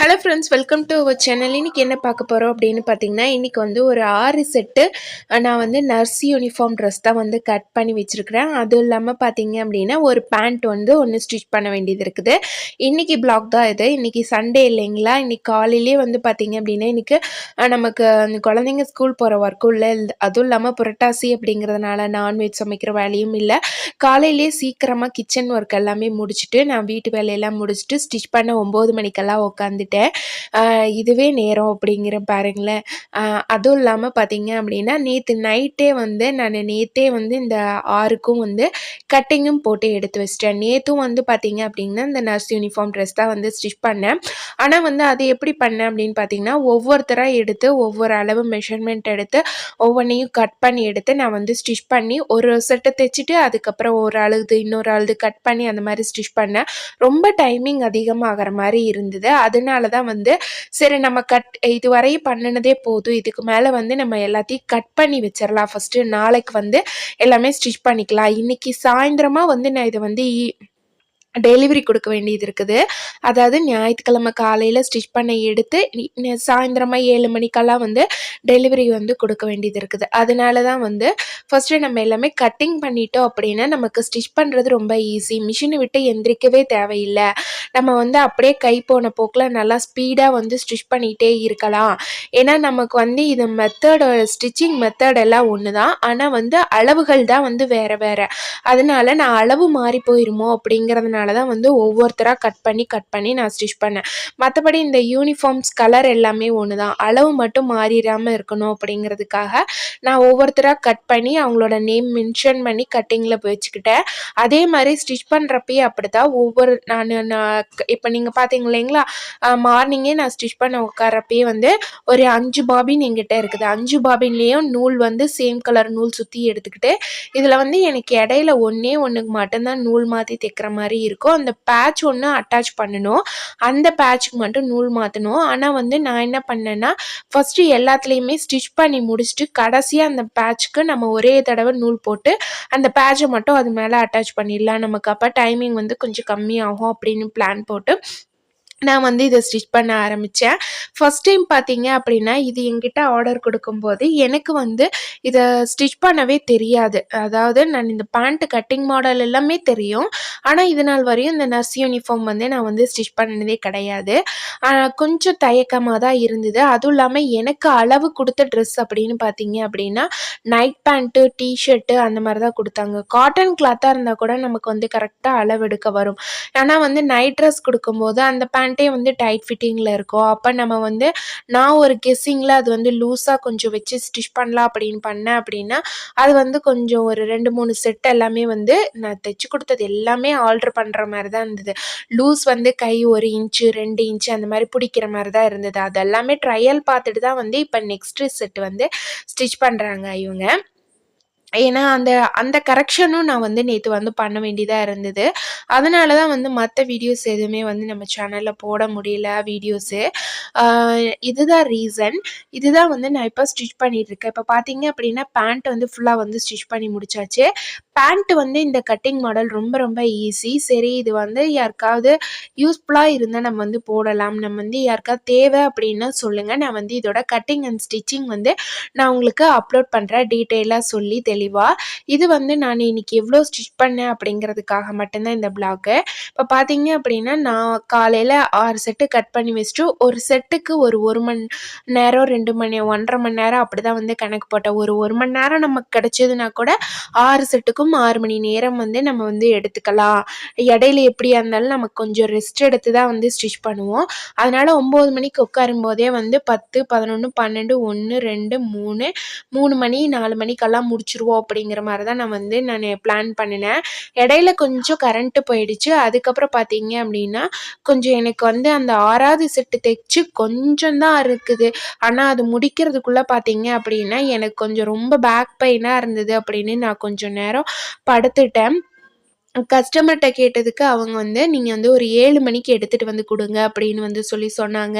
Hello friends welcome to our channel இன்றைக்கி என்ன பார்க்க போகிறோம் அப்படின்னு பார்த்தீங்கன்னா இன்றைக்கி வந்து ஒரு ஆறு செட்டு நான் வந்து நர்ஸ் யூனிஃபார்ம் ட்ரெஸ் தான் வந்து கட் பண்ணி வச்சுருக்கிறேன். அதுவும் இல்லாமல் பார்த்தீங்க அப்படின்னா ஒரு பேண்ட் வந்து ஒன்று ஸ்டிச் பண்ண வேண்டியது இருக்குது. இன்றைக்கி பிளாக் தான் இது. இன்றைக்கி சண்டே இல்லைங்களா? இன்றைக்கி காலையிலே வந்து பார்த்தீங்க அப்படின்னா இன்றைக்கி நமக்கு அந்த குழந்தைங்க ஸ்கூல் போகிற ஒர்க்கும் இல்லை. அதுவும் இல்லாமல் புரட்டாசி அப்படிங்கிறதுனால நான்வெஜ் சமைக்கிற வேலையும் இல்லை. காலையிலேயே சீக்கிரமாக கிச்சன் ஒர்க் எல்லாமே முடிச்சுட்டு நான் வீட்டு வேலையெல்லாம் முடிச்சுட்டு ஸ்டிச் பண்ண ஒம்பது மணிக்கெல்லாம் உட்காந்துட்டேன் இதுவே நேரம் அப்படிங்கிற பாருங்களேன். அதுவும் இல்லாமல் பார்த்தீங்க அப்படின்னா நேற்று நைட்டே வந்து நான் நேற்றே வந்து இந்த ஆறுக்கும் வந்து கட்டிங்கும் போட்டு எடுத்து வச்சிட்டேன். நேற்றும் வந்து பார்த்தீங்க அப்படின்னா இந்த நர்ஸ் யூனிஃபார்ம் ட்ரெஸ் தான் வந்து ஸ்டிச் பண்ணேன். ஆனால் வந்து அது எப்படி பண்ணேன் அப்படின்னு பார்த்தீங்கன்னா ஒவ்வொருத்தராக எடுத்து ஒவ்வொரு அளவு மெஷர்மெண்ட் எடுத்து ஒவ்வொன்றையும் கட் பண்ணி எடுத்து நான் வந்து ஸ்டிச் பண்ணி ஒரு செட்டை தைச்சிட்டு அதுக்கப்புறம் ஒரு அழுது இன்னொரு அழுது கட் பண்ணி அந்த மாதிரி ஸ்டிச் பண்ணேன் ரொம்ப டைமிங் அதிகமாகிற மாதிரி இருந்தது. அதனால தான் வந்து சரி நம்ம கட் இதுவரையும் பண்ணினதே போதும். இதுக்கு மேலே வந்து நம்ம எல்லாத்தையும் கட் பண்ணி வச்சிடலாம் ஃபஸ்ட்டு நாளைக்கு வந்து எல்லாமே ஸ்டிச் பண்ணிக்கலாம். இன்றைக்கி சாயந்தரமாக வந்து நான் இதை வந்து டெலிவரி கொடுக்க வேண்டியது இருக்குது. அதாவது ஞாயிற்றுக்கிழமை காலையில் ஸ்டிச் பண்ண எடுத்து சாயந்தரமாக ஏழு மணிக்கெல்லாம் வந்து டெலிவரி வந்து கொடுக்க வேண்டியது இருக்குது. அதனால தான் வந்து ஃபஸ்ட்டு நம்ம எல்லாமே கட்டிங் பண்ணிட்டோம் அப்படின்னா நமக்கு ஸ்டிச் பண்ணுறது ரொம்ப ஈஸி மிஷினை விட்டு எந்திரிக்கவே தேவையில்லை. நம்ம வந்து அப்படியே கை போன போக்கில் நல்லா ஸ்பீடாக வந்து ஸ்டிச் பண்ணிகிட்டே இருக்கலாம். ஏன்னா நமக்கு வந்து இது மெத்தட் ஸ்டிச்சிங் மெத்தட் எல்லாம் ஒன்று தான் ஆனால் வந்து அளவுகள் தான் வந்து வேறு வேறு. அதனால நான் அளவு மாறி போயிருமோ அப்படிங்கிறதுனால தான் வந்து ஒவ்வொருத்தராக கட் பண்ணி கட் பண்ணி நான் ஸ்டிச் பண்ணேன். மற்றபடி இந்த யூனிஃபார்ம்ஸ் கலர் எல்லாமே ஒன்று தான் அளவு மட்டும் மாறிடாமல் இருக்கணும் அப்படிங்கிறதுக்காக நான் ஒவ்வொருத்தராக கட் பண்ணி அவங்களோட நேம் மென்ஷன் பண்ணி கட்டிங்கில் வச்சுக்கிட்டேன். அதே மாதிரி ஸ்டிச் பண்ணுறப்பயே அப்படி தான் ஒவ்வொரு நான் நான் இப்போ நீங்கள் பார்த்தீங்க இல்லைங்களா? மார்னிங்கே நான் ஸ்டிச் பண்ண உட்காரப்பயே வந்து ஒரு அஞ்சு பாபின் எங்கிட்ட இருக்குது. அஞ்சு பாபின்லேயும் நூல் வந்து சேம் கலர் நூல் சுற்றி எடுத்துக்கிட்டு இதில் வந்து எனக்கு இடையில ஒன்றே ஒன்றுக்கு மட்டும்தான் நூல் மாற்றி தைக்கிற மாதிரி இருக்கும் அந்த பேட்ச் ஒன்று அட்டாச் பண்ணணும். அந்த பேட்சுக்கு மட்டும் நூல் மாற்றணும் ஆனால் வந்து நான் என்ன பண்ணேன்னா ஃபஸ்ட்டு எல்லாத்துலேயுமே ஸ்டிச் பண்ணி முடிச்சுட்டு கடைசியாக அந்த பேட்ச்க்கு நம்ம ஒரே தடவை நூல் போட்டு அந்த பேட்சை மட்டும் அது மேலே அட்டாச் பண்ணிடலாம். நமக்கு அப்போ டைமிங் வந்து கொஞ்சம் கம்மியாகும் அப்படின்னு பிளான் போட்டு நான் வந்து இதை ஸ்டிச் பண்ண ஆரம்பித்தேன் ஃபஸ்ட் டைம் பார்த்தீங்க அப்படின்னா இது என்கிட்ட ஆர்டர் கொடுக்கும்போது எனக்கு வந்து இதை ஸ்டிச் பண்ணவே தெரியாது. அதாவது நான் இந்த பேண்ட்டு கட்டிங் மாடல் எல்லாமே தெரியும். ஆனால் இது நாள் வரையும் இந்த நர்ஸ் யூனிஃபார்ம் வந்து நான் வந்து ஸ்டிச் பண்ணினதே கிடையாது. கொஞ்சம் தயக்கமாக தான் இருந்தது. அதுவும் இல்லாமல் எனக்கு அளவு கொடுத்த ட்ரெஸ் அப்படின்னு பார்த்தீங்க அப்படின்னா நைட் பேண்ட்டு டிஷர்ட்டு அந்த மாதிரி தான் கொடுத்தாங்க. காட்டன் கிளாத்தாக இருந்தால் கூட நமக்கு வந்து கரெக்டாக அளவு எடுக்க வரும். ஆனால் வந்து நைட் ட்ரெஸ் கொடுக்கும்போது அந்த பேண்ட் பேண்ட்டே வந்து டைட் ஃபிட்டிங்கில் இருக்கும் அப்போ நம்ம வந்து நான் ஒரு கெஸ்ஸிங்கில் அது வந்து லூஸாக கொஞ்சம் வச்சு ஸ்டிச் பண்ணலாம் அப்படின்னு பண்ணேன் அப்படின்னா அது வந்து கொஞ்சம் ஒரு ரெண்டு மூணு செட் எல்லாமே வந்து நான் தைச்சி கொடுத்தது எல்லாமே ஆல்ட்ரு பண்ணுற மாதிரி தான் இருந்தது. லூஸ் வந்து கை ஒரு இன்ச்சு ரெண்டு இன்ச்சு அந்த மாதிரி பிடிக்கிற மாதிரி தான் இருந்தது. அதெல்லாமே ட்ரையல் பார்த்துட்டு தான் வந்து இப்போ நெக்ஸ்ட்டு செட் வந்து ஸ்டிச் பண்ணுறாங்க இவங்க. ஏன்னா அந்த அந்த கரெக்ஷனும் நான் வந்து நேற்று வந்து பண்ண வேண்டியதாக இருந்தது. அதனால தான் வந்து மற்ற வீடியோஸ் எதுவுமே வந்து நம்ம சேனலில் போட முடியல வீடியோஸு இதுதான் ரீசன் இதுதான் வந்து நான் இப்போ ஸ்டிச் பண்ணிகிட்ருக்கேன் இப்போ பார்த்தீங்க அப்படின்னா பேண்ட் வந்து ஃபுல்லாக வந்து ஸ்டிச் பண்ணி முடிச்சாச்சு. பேண்ட் வந்து இந்த கட்டிங் மாடல் ரொம்ப ரொம்ப ஈஸி. சரி இது வந்து யாருக்காவது யூஸ்ஃபுல்லாக இருந்தால் நம்ம வந்து போடலாம். நம்ம வந்து யாருக்காவது தேவை அப்படின்னா சொல்லுங்கள் நான் வந்து இதோட கட்டிங் அண்ட் ஸ்டிச்சிங் வந்து நான் உங்களுக்கு அப்லோட் பண்ணுறேன் டீட்டெயிலாக சொல்லி தெளிவாக இது வந்து நான் இன்றைக்கி எவ்வளோ ஸ்டிச் பண்ணேன் அப்படிங்கிறதுக்காக மட்டும்தான் இந்த பிளாக்கு இப்போ பார்த்தீங்க அப்படின்னா நான் காலையில் ஆறு செட்டு கட் பண்ணி வச்சுட்டு ஒரு செட்டுக்கு ஒரு ஒரு மணி நேரம் ரெண்டு மணி ஒன்றரை மணி நேரம் அப்படி தான் வந்து கணக்கு போட்டேன். ஒரு ஒரு மணி நேரம் நமக்கு கிடச்சதுன்னா கூட ஆறு செட்டுக்கும் ஆறு மணி நேரம் வந்து நம்ம வந்து எடுத்துக்கலாம். இடையில எப்படியா இருந்தாலும் நமக்கு கொஞ்சம் ரெஸ்ட் எடுத்து தான் வந்து ஸ்டிச் பண்ணுவோம். அதனால் ஒம்பது மணிக்கு உட்காரும் போதே வந்து பத்து பதினொன்று பன்னெண்டு ஒன்று ரெண்டு மூணு மூணு மணி நாலு மணிக்கெல்லாம் முடிச்சிருவோம் அப்படிங்கிற மாதிரி தான் நான் வந்து நான் பிளான் பண்ணினேன். இடையில கொஞ்சம் கரண்ட்டு போயிடுச்சு. அதுக்கப்புறம் பார்த்தீங்க அப்படின்னா கொஞ்சம் எனக்கு வந்து அந்த ஆறாவது செட்டு தைச்சு கொஞ்சம் தான் இருக்குது. ஆனால் அது முடிக்கிறதுக்குள்ளே பார்த்தீங்க அப்படின்னா எனக்கு கொஞ்சம் ரொம்ப பேக் பெயினாக இருந்தது அப்படின்னு நான் கொஞ்சம் நேரம் படுத்துட்டேன். கஸ்டமர்கிட்ட கேட்டதுக்கு அவங்க வந்து நீங்கள் வந்து ஒரு ஏழு மணிக்கு எடுத்துகிட்டு வந்து கொடுங்க அப்படின்னு வந்து சொல்லி சொன்னாங்க.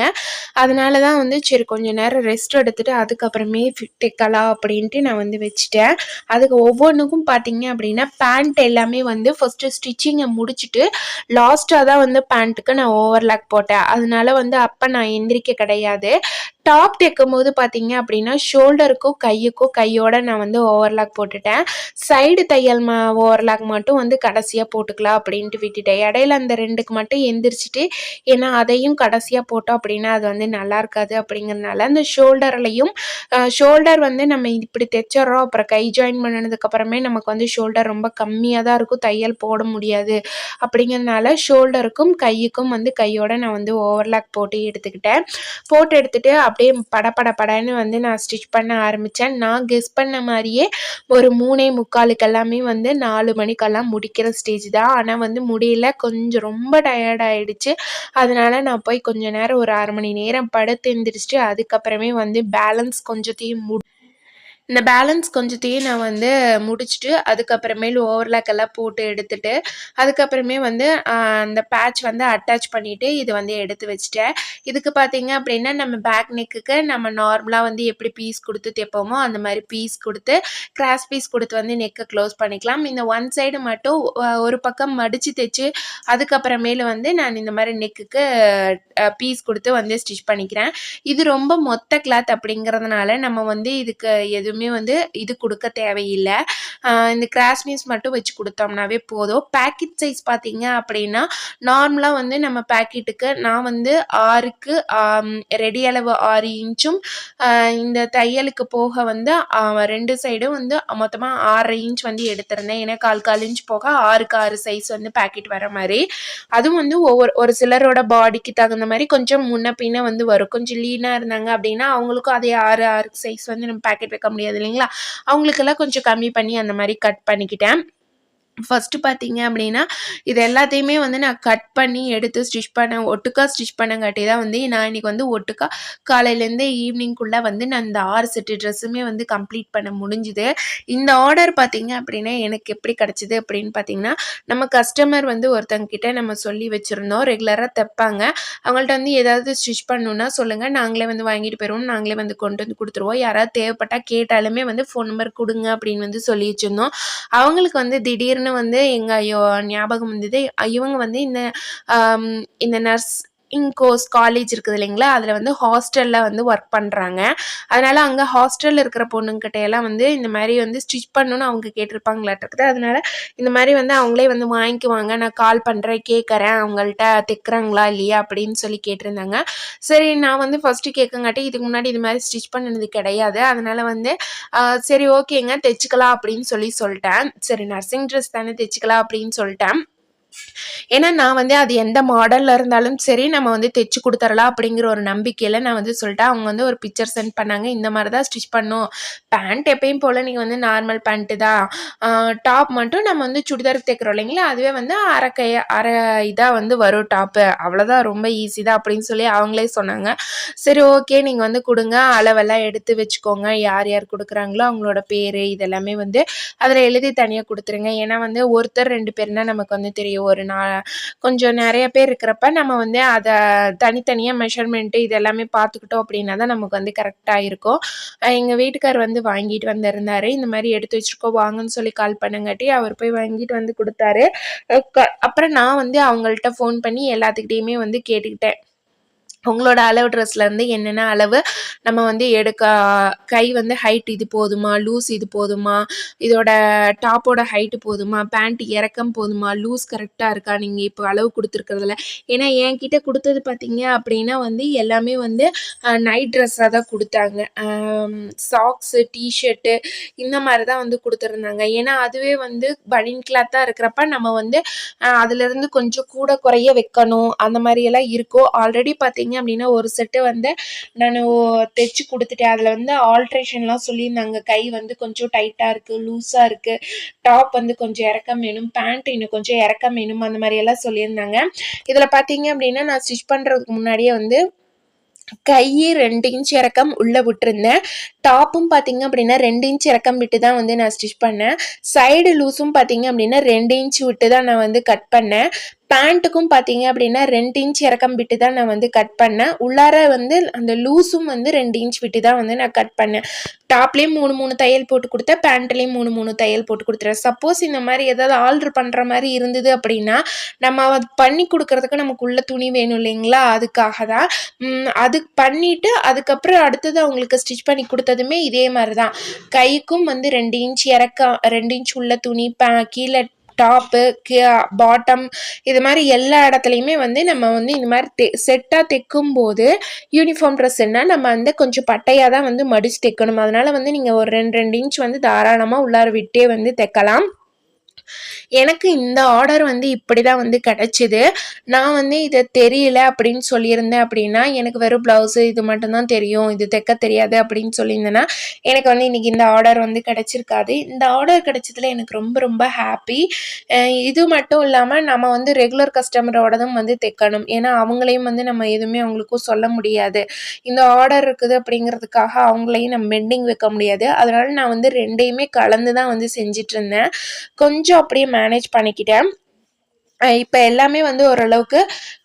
அதனால தான் வந்து சரி கொஞ்சம் நேரம் ரெஸ்ட் எடுத்துகிட்டு அதுக்கப்புறமே தைக்கலாம் அப்படின்ட்டு நான் வந்து வச்சுட்டேன். அதுக்கு ஒவ்வொன்றுக்கும் பார்த்தீங்க அப்படின்னா பேண்ட் எல்லாமே வந்து ஃபஸ்ட்டு ஸ்டிச்சிங்கை முடிச்சுட்டு லாஸ்ட்டாக தான் வந்து பேண்ட்டுக்கு நான் ஓவர்லாக் போட்டேன். அதனால வந்து அப்போ நான் எந்திரிக்க கிடையாது. டாப் தைக்கும் போது பார்த்தீங்க அப்படின்னா ஷோல்டருக்கும் கையுக்கும் கையோட நான் வந்து ஓவர்லாக் போட்டுட்டேன். சைடு தையல் மா ஓவர்லாக் மட்டும் வந்து கடைசியாக போட்டுக்கலாம் அப்படின்ட்டு விட்டுட்டேன். இடையில அந்த ரெண்டுக்கு மட்டும் எந்திரிச்சிட்டு ஏன்னா அதையும் கடைசியாக போட்டோம் அப்படின்னா அது வந்து நல்லா இருக்காது அப்படிங்கிறதுனால அந்த ஷோல்டர்லையும் ஷோல்டர் வந்து நம்ம இப்படி தைச்சிட்றோம் அப்புறம் கை ஜாயின் பண்ணதுக்கப்புறமே நமக்கு வந்து ஷோல்டர் ரொம்ப கம்மியாக தான் இருக்கும் தையல் போட முடியாது அப்படிங்கிறதுனால ஷோல்டருக்கும் கையுக்கும் வந்து கையோட நான் வந்து ஓவர்லாக் போட்டு எடுத்துக்கிட்டேன். போட்டு எடுத்துகிட்டு அப்படியே பட பட படன்னு வந்து நான் ஸ்டிச் பண்ண ஆரம்பித்தேன் நான் கெஸ் பண்ண மாதிரியே ஒரு மூணே முக்காலுக்கெல்லாமே வந்து நாலு மணிக்கெல்லாம் முடிக்கிற ஸ்டேஜ் தான். ஆனால் வந்து முடியல. கொஞ்சம் ரொம்ப டயர்ட் ஆகிடுச்சு அதனால் நான் போய் கொஞ்ச நேரம் ஒரு அரை மணி நேரம் படுத்து எழுந்திரிச்சிட்டு அதுக்கப்புறமே வந்து பேலன்ஸ் கொஞ்சத்தையும் மு இந்த பேலன்ஸ் கொஞ்சத்தையும் நான் வந்து முடிச்சுட்டு அதுக்கப்புறமேல் ஓவர்லாக் எல்லாம் போட்டு எடுத்துட்டு அதுக்கப்புறமே வந்து அந்த பேட்ச் வந்து அட்டாச் பண்ணிவிட்டு இது வந்து எடுத்து வச்சுட்டேன். இதுக்கு பார்த்தீங்க அப்படின்னா நம்ம பேக் நெக்குக்கு நம்ம நார்மலாக வந்து எப்படி பீஸ் கொடுத்து தைப்போமோ அந்த மாதிரி பீஸ் கொடுத்து கிராஸ் பீஸ் கொடுத்து வந்து நெக்கை க்ளோஸ் பண்ணிக்கலாம். இந்த ஒன் சைடு மட்டும் ஒரு பக்கம் மடித்து தைச்சு அதுக்கப்புறமேலு வந்து நான் இந்த மாதிரி நெக்குக்கு பீஸ் கொடுத்து வந்து ஸ்டிச் பண்ணிக்கிறேன். இது ரொம்ப மொத்த கிளாத் அப்படிங்கிறதுனால நம்ம வந்து இதுக்கு எதுவும் எதுவுமே வந்து இது கொடுக்க தேவையில்லை. இந்த கிராஸ் மீன்ஸ் மட்டும் வச்சு கொடுத்தோம்னாவே போதும். பேக்கெட் சைஸ் பார்த்தீங்க அப்படின்னா நார்மலாக வந்து நம்ம பேக்கெட்டுக்கு நான் வந்து ஆறுக்கு ரெடி அளவு ஆறு இன்ச்சும் இந்த தையலுக்கு போக வந்து ரெண்டு சைடும் வந்து மொத்தமாக ஆறரை இன்ச் வந்து எடுத்திருந்தேன். ஏன்னா கால் கால் இன்ச் போக ஆறுக்கு ஆறு சைஸ் வந்து பேக்கெட் வர மாதிரி. அதுவும் வந்து ஒவ்வொரு ஒரு சிலரோட பாடிக்கு தகுந்த மாதிரி கொஞ்சம் முன்ன பின்ன வந்து வரும். கொஞ்சம் லீனாக இருந்தாங்க அப்படின்னா அவங்களுக்கும் அதே ஆறு ஆறு சைஸ் வந்து நம்ம பேக்கெட் வைக்க முடியாது. முடியாது இல்லைங்களா? அவங்களுக்கெல்லாம் கொஞ்சம் கம்மி பண்ணி அந்த மாதிரி கட் பண்ணிக்கிட்டேன். ஃபஸ்ட்டு பார்த்தீங்க அப்படின்னா இது எல்லாத்தையுமே வந்து நான் கட் பண்ணி எடுத்து ஸ்டிச் பண்ண ஒட்டுக்கா ஸ்டிச் பண்ணங்காட்டி தான் வந்து நான் இன்றைக்கி வந்து ஒட்டுக்கா காலையிலேருந்தே ஈவினிங்குள்ளே வந்து நான் இந்த ஆறு செட்டு ட்ரெஸ்ஸுமே வந்து கம்ப்ளீட் பண்ண முடிஞ்சுது. இந்த ஆர்டர் பார்த்தீங்க அப்படின்னா எனக்கு எப்படி கிடச்சிது அப்படின்னு பார்த்தீங்கன்னா நம்ம கஸ்டமர் வந்து ஒருத்தங்கிட்ட நம்ம சொல்லி வச்சுருந்தோம். ரெகுலராக தைப்பாங்க. அவங்கள்ட்ட வந்து ஏதாவது ஸ்டிச் பண்ணணுன்னா சொல்லுங்கள் நாங்களே வந்து வாங்கிட்டு போயிடுவோம் நாங்களே வந்து கொண்டு வந்து கொடுத்துருவோம். யாராவது தேவைப்பட்டால் கேட்டாலுமே வந்து ஃபோன் நம்பர் கொடுங்க அப்படின்னு வந்து சொல்லி வச்சுருந்தோம். அவங்களுக்கு வந்து திடீர்னு வந்து எங்கள் ஐயோ ஞாபகம் வந்தது. இவங்க வந்து இந்த இந்த நர்ஸ் இன்கோஸ் காலேஜ் இருக்குது இல்லைங்களா? அதில் வந்து ஹாஸ்டலில் வந்து ஒர்க் பண்ணுறாங்க அதனால் அங்கே ஹாஸ்டலில் இருக்கிற பொண்ணுங்கிட்ட எல்லாம் வந்து இந்த மாதிரி வந்து ஸ்டிச் பண்ணணும்னு அவங்க கேட்டிருப்பாங்களாட்டிருக்குது அதனால் இந்த மாதிரி வந்து அவங்களே வந்து வாங்கிக்குவாங்க. நான் கால் பண்ணுறேன் கேட்குறேன் அவங்கள்ட்ட தைக்கிறாங்களா இல்லையா அப்படின்னு சொல்லி கேட்டிருந்தாங்க. சரி நான் வந்து ஃபஸ்ட்டு கேட்கங்காட்டி இதுக்கு முன்னாடி இது மாதிரி ஸ்டிச் பண்ணினது கிடையாது. அதனால் வந்து சரி ஓகேங்க தைச்சிக்கலாம் அப்படின்னு சொல்லி சொல்லிட்டேன். சரி நர்சிங் ட்ரெஸ் தானே தைச்சிக்கலாம் அப்படின்னு சொல்லிட்டேன். ஏன்னா நான் வந்து அது எந்த மாடலில் இருந்தாலும் சரி நம்ம வந்து தைச்சி கொடுத்துடலாம் அப்படிங்கிற ஒரு நம்பிக்கையில் நான் வந்து சொல்லிட்டேன். அவங்க வந்து ஒரு பிக்சர் சென்ட் பண்ணாங்க. இந்த மாதிரி தான் ஸ்டிச் பண்ணும். பேண்ட் எப்பயும் போல் நீங்கள் வந்து நார்மல் பேண்ட்டு தான். டாப் மட்டும் நம்ம வந்து சுடிதார் தைக்கிறோம் இல்லைங்களா? அதுவே வந்து அரை கை அரை இதாக வந்து வரும் டாப்பு அவ்வளோதான் ரொம்ப ஈஸி தான் அப்படின்னு சொல்லி அவங்களே சொன்னாங்க. சரி ஓகே நீங்கள் வந்து கொடுங்க. அளவெல்லாம் எடுத்து வச்சுக்கோங்க. யார் யார் கொடுக்குறாங்களோ அவங்களோட பேர் இதெல்லாமே வந்து அதில் எழுதி தனியாக கொடுத்துருங்க. ஏன்னா வந்து ஒருத்தர் ரெண்டு பேர்னா நமக்கு வந்து தெரியும். ஒரு நா கொஞ்சம் நிறைய பேர் இருக்கிறப்ப நம்ம வந்து அதை தனித்தனியாக மெஷர்மெண்ட்டு இது எல்லாமே பார்த்துக்கிட்டோம் அப்படின்னா தான் நமக்கு வந்து கரெக்டாக இருக்கும். எங்கள் வீட்டுக்கார் வந்து வாங்கிட்டு வந்திருந்தார். இந்த மாதிரி எடுத்து வச்சுருக்கோம் வாங்கன்னு சொல்லி கால் பண்ணங்காட்டி அவர் போய் வாங்கிட்டு வந்து கொடுத்தாரு. அப்புறம் நான் வந்து அவங்கள்ட்ட ஃபோன் பண்ணி எல்லாத்துக்கிட்டேயுமே வந்து கேட்டுக்கிட்டேன். உங்களோட அளவு ட்ரெஸ்லேருந்து என்னென்ன அளவு நம்ம வந்து எடுக்க கை வந்து ஹைட் இது போதுமா? லூஸ் இது போதுமா? இதோட டாப்போட ஹைட்டு போதுமா? பேண்ட் இறக்கம் போதுமா? லூஸ் கரெக்டாக இருக்கா? நீங்கள் இப்போ அளவு கொடுத்துருக்கறதில்ல ஏன்னா என்கிட்ட கொடுத்தது பார்த்தீங்க அப்படின்னா வந்து எல்லாமே வந்து நைட் ட்ரெஸ்ஸாக தான் கொடுத்தாங்க. சாக்ஸு டிஷர்ட்டு இந்த மாதிரி தான் வந்து கொடுத்துருந்தாங்க. ஏன்னா அதுவே வந்து பனின் கிளாத்தாக இருக்கிறப்ப நம்ம வந்து அதுலேருந்து கொஞ்சம் கூட குறைய வைக்கணும். அந்த மாதிரியெல்லாம் இருக்கும் ஆல்ரெடி பார்த்தீங்க பார்த்தீங்க அப்படின்னா ஒரு செட்டு வந்து நான் தைச்சி கொடுத்துட்டேன். அதில் வந்து ஆல்ட்ரேஷன்லாம் சொல்லியிருந்தாங்க. கை வந்து கொஞ்சம் டைட்டாக இருக்குது லூஸாக இருக்குது டாப் வந்து கொஞ்சம் இறக்கம் வேணும் பேண்ட் இன்னும் கொஞ்சம் இறக்கம் வேணும் அந்த மாதிரியெல்லாம் சொல்லியிருந்தாங்க. இதில் பார்த்தீங்க அப்படின்னா நான் ஸ்டிச் பண்ணுறதுக்கு முன்னாடியே வந்து கை ரெண்டு இன்ச் இறக்கம் உள்ளே விட்டுருந்தேன். டாப்பும் பார்த்தீங்க அப்படின்னா ரெண்டு இன்ச் இறக்கம் விட்டு தான் வந்து நான் ஸ்டிச் பண்ணேன். சைடு லூஸும் பார்த்தீங்க அப்படின்னா ரெண்டு இன்ச் விட்டு தான் நான் வந்து கட் பண்ணேன். பேண்ட்டுக்கும் பார்த்தீங்க அப்படின்னா ரெண்டு இன்ச் இறக்கம் விட்டு தான் நான் வந்து கட் பண்ணேன். உள்ளார வந்து அந்த லூஸும் வந்து ரெண்டு இன்ச் விட்டு தான் வந்து நான் கட் பண்ணேன். டாப்லேயும் மூணு மூணு தையல் போட்டு கொடுத்தேன். பேண்ட்லேயும் மூணு மூணு தையல் போட்டு கொடுத்துறேன் சப்போஸ் இந்த மாதிரி ஏதாவது ஆல்ட்ரு பண்ணுற மாதிரி இருந்தது அப்படின்னா நம்ம அது பண்ணி கொடுக்கறதுக்கு நமக்கு உள்ள துணி வேணும் இல்லைங்களா? அதுக்காக தான். அது பண்ணிவிட்டு அதுக்கப்புறம் அடுத்தது அவங்களுக்கு ஸ்டிச் பண்ணி கொடுத்ததுமே இதே மாதிரி தான். கைக்கும் வந்து ரெண்டு இன்ச் இறக்கம் ரெண்டு இன்ச் உள்ள துணி பே கீழே டாப்பு பாட்டம் இது மாதிரி எல்லா இடத்துலையுமே வந்து நம்ம வந்து இந்த மாதிரி தெ செட்டாக தைக்கும் போது யூனிஃபார்ம் ட்ரெஸ்ஸுன்னா நம்ம வந்து கொஞ்சம் பட்டையாக தான் வந்து மடித்து தைக்கணும். அதனால் வந்து நீங்கள் ஒரு ரெண்டு ரெண்டு இன்ச் வந்து தாராளமாக உள்ளார விட்டே வந்து தைக்கலாம். எனக்கு இந்த ஆர்டர் வந்து இப்படி தான் வந்து கிடச்சிது. நான் வந்து இதை தெரியல அப்படின்னு சொல்லியிருந்தேன் அப்படின்னா எனக்கு வெறும் ப்ளவுஸு இது மட்டும்தான் தெரியும். இது தைக்க தெரியாது அப்படின்னு சொல்லியிருந்தேன்னா எனக்கு வந்து இன்றைக்கி இந்த ஆர்டர் வந்து கிடச்சிருக்காது. இந்த ஆர்டர் கிடச்சதுல எனக்கு ரொம்ப ரொம்ப ஹாப்பி இது மட்டும் இல்லாமல் நம்ம வந்து ரெகுலர் கஸ்டமரோடதும் வந்து தைக்கணும். ஏன்னா அவங்களையும் வந்து நம்ம எதுவுமே அவங்களுக்கும் சொல்ல முடியாது. இந்த ஆர்டர் இருக்குது அப்படிங்கிறதுக்காக அவங்களையும் நம்ம பெண்டிங் வைக்க முடியாது. அதனால் நான் வந்து ரெண்டையுமே கலந்து தான் வந்து செஞ்சிட்ருந்தேன் கொஞ்சம் கொஞ்சம் அப்படியே மேனேஜ் பண்ணிக்கிட்டேன். இப்போ எல்லாமே வந்து ஓரளவுக்கு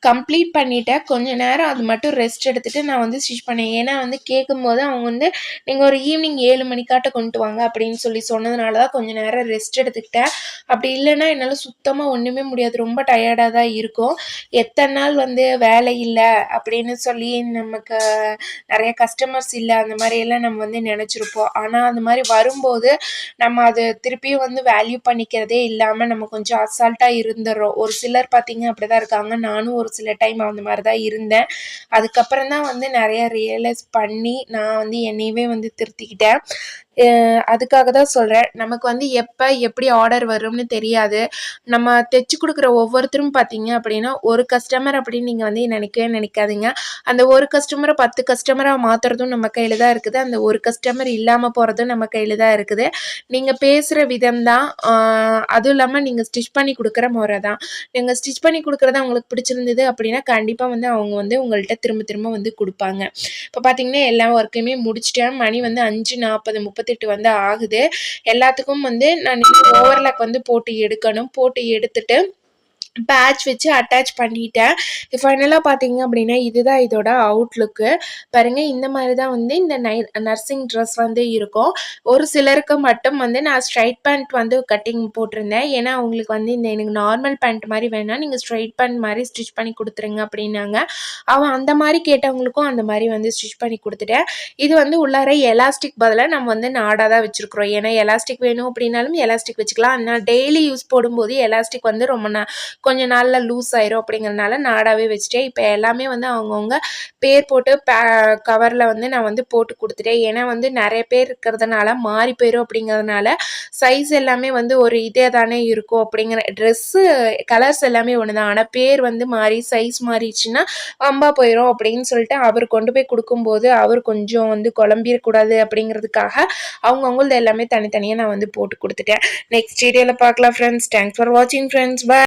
கம்ப்ளீட் பண்ணிட்டேன். கொஞ்ச நேரம் அது மட்டும் ரெஸ்ட் எடுத்துகிட்டு நான் வந்து ஸ்டிச் பண்ணேன். ஏன்னா வந்து கேட்கும்போது அவங்க வந்து நீங்கள் ஒரு ஈவினிங் ஏழு மணிக்காட்ட கொண்டு வாங்க அப்படின்னு சொல்லி சொன்னதுனால தான் கொஞ்சம் நேரம் ரெஸ்ட் எடுத்துக்கிட்டேன். அப்படி இல்லைன்னா என்னால் சுத்தமாக ஒன்றுமே முடியாது. ரொம்ப டயர்டாக தான் இருக்கும். எத்தனை நாள் வந்து வேலை இல்லை அப்படின்னு சொல்லி நமக்கு நிறைய கஸ்டமர்ஸ் இல்லை அந்த மாதிரியெல்லாம் நம்ம வந்து நினச்சிருப்போம். ஆனால் அந்த மாதிரி வரும்போது நம்ம அது திருப்பியும் வந்து வேல்யூ பண்ணிக்கிறதே இல்லாமல் நம்ம கொஞ்சம் அசால்ட்டாக இருந்துடுறோம். ஒரு சிலர் பார்த்தீங்க அப்படி தான் இருக்காங்க. நானும் ஒரு சில டைம் அந்த மாதிரி தான் இருந்தேன். அதுக்கப்புறம் தான் வந்து நிறையா ரியலைஸ் பண்ணி நான் வந்து என்னையவே வந்து திருத்திக்கிட்டேன். அதுக்காக தான் சொல்கிறேன் நமக்கு வந்து எப்போ எப்படி ஆர்டர் வரும்னு தெரியாது. நம்ம தைச்சி கொடுக்குற ஒவ்வொருத்தரும் பார்த்தீங்க அப்படின்னா ஒரு கஸ்டமர் அப்படின்னு நீங்கள் வந்து நினைக்கவே நினைக்காதீங்க. அந்த ஒரு கஸ்டமரை பத்து கஸ்டமராக மாற்றுறதும் நம்ம கையில் தான் இருக்குது. அந்த ஒரு கஸ்டமர் இல்லாமல் போகிறதும் நம்ம கையில் தான் இருக்குது. நீங்கள் பேசுகிற விதம் தான் அதுவும் இல்லாமல் நீங்கள் ஸ்டிச் பண்ணி கொடுக்குற முறை தான். நீங்கள் ஸ்டிச் பண்ணி கொடுக்குறது அவங்களுக்கு பிடிச்சிருந்தது அப்படின்னா கண்டிப்பாக வந்து அவங்க வந்து உங்கள்கிட்ட திரும்ப திரும்ப வந்து கொடுப்பாங்க. இப்போ பார்த்தீங்கன்னா எல்லா ஒர்க்கையுமே முடிச்சிட்டேன். மணி வந்து அஞ்சு நாற்பது முப்பது முப்பத்தெட்டு வந்து ஆகுது. எல்லாத்துக்கும் வந்து நான் ஓவர்லாக் வந்து போட்டு எடுக்கணும். போட்டு எடுத்துட்டு பேட்ச் வச்சு அட்டாச் பண்ணிட்டேன். ஃபைனலாக பார்த்தீங்க அப்படின்னா இதுதான் இதோட அவுட்லுக்கு பாருங்கள் இந்த மாதிரி தான் வந்து இந்த நை நர்சிங் ட்ரெஸ் வந்து இருக்கும். ஒரு சிலருக்கு மட்டும் வந்து நான் ஸ்ட்ரைட் பேண்ட் வந்து கட்டிங் போட்டிருந்தேன். ஏன்னா அவங்களுக்கு வந்து இந்த எனக்கு நார்மல் பேண்ட் மாதிரி வேணால் நீங்கள் ஸ்ட்ரைட் பேண்ட் மாதிரி ஸ்டிச் பண்ணி கொடுத்துருங்க அப்படின்னாங்க. அவன் அந்த மாதிரி கேட்டவங்களுக்கும் அந்த மாதிரி வந்து ஸ்டிச் பண்ணி கொடுத்துட்டேன். இது வந்து உள்ளார எலாஸ்டிக் பதிலாக நம்ம வந்து நாடாக தான் வச்சுருக்குறோம். ஏன்னா எலாஸ்டிக் வேணும் அப்படின்னாலும் எலாஸ்டிக் வச்சுக்கலாம். ஆனால் டெய்லி யூஸ் போடும்போது எலாஸ்டிக் வந்து ரொம்ப கொஞ்ச நாளில் லூஸ் ஆயிரும் அப்படிங்கிறதுனால நாடாகவே வச்சுட்டேன். இப்போ எல்லாமே வந்து அவங்கவுங்க பேர் போட்டு பே கவரில் வந்து நான் வந்து போட்டு கொடுத்துட்டேன். ஏன்னா வந்து நிறைய பேர் இருக்கிறதுனால மாறி போயிடும் அப்படிங்கிறதுனால சைஸ் எல்லாமே வந்து ஒரு இதே தானே இருக்கும் அப்படிங்கிற ட்ரெஸ்ஸு கலர்ஸ் எல்லாமே ஒன்று தான் ஆனால் பேர் வந்து மாறி சைஸ் மாறிடுச்சுன்னா அம்பா போயிடும் அப்படின்னு சொல்லிட்டு அவர் கொண்டு போய் கொடுக்கும்போது அவர் கொஞ்சம் வந்து குழம்பிடக்கூடாது அப்படிங்கிறதுக்காக அவங்கவுங்களது எல்லாமே தனித்தனியாக நான் வந்து போட்டு கொடுத்துட்டேன். நெக்ஸ்ட் வீடியோவில் பார்க்கலாம் ஃப்ரெண்ட்ஸ் தேங்க்ஸ் ஃபார் வாட்சிங் ஃப்ரெண்ட்ஸ் பாய்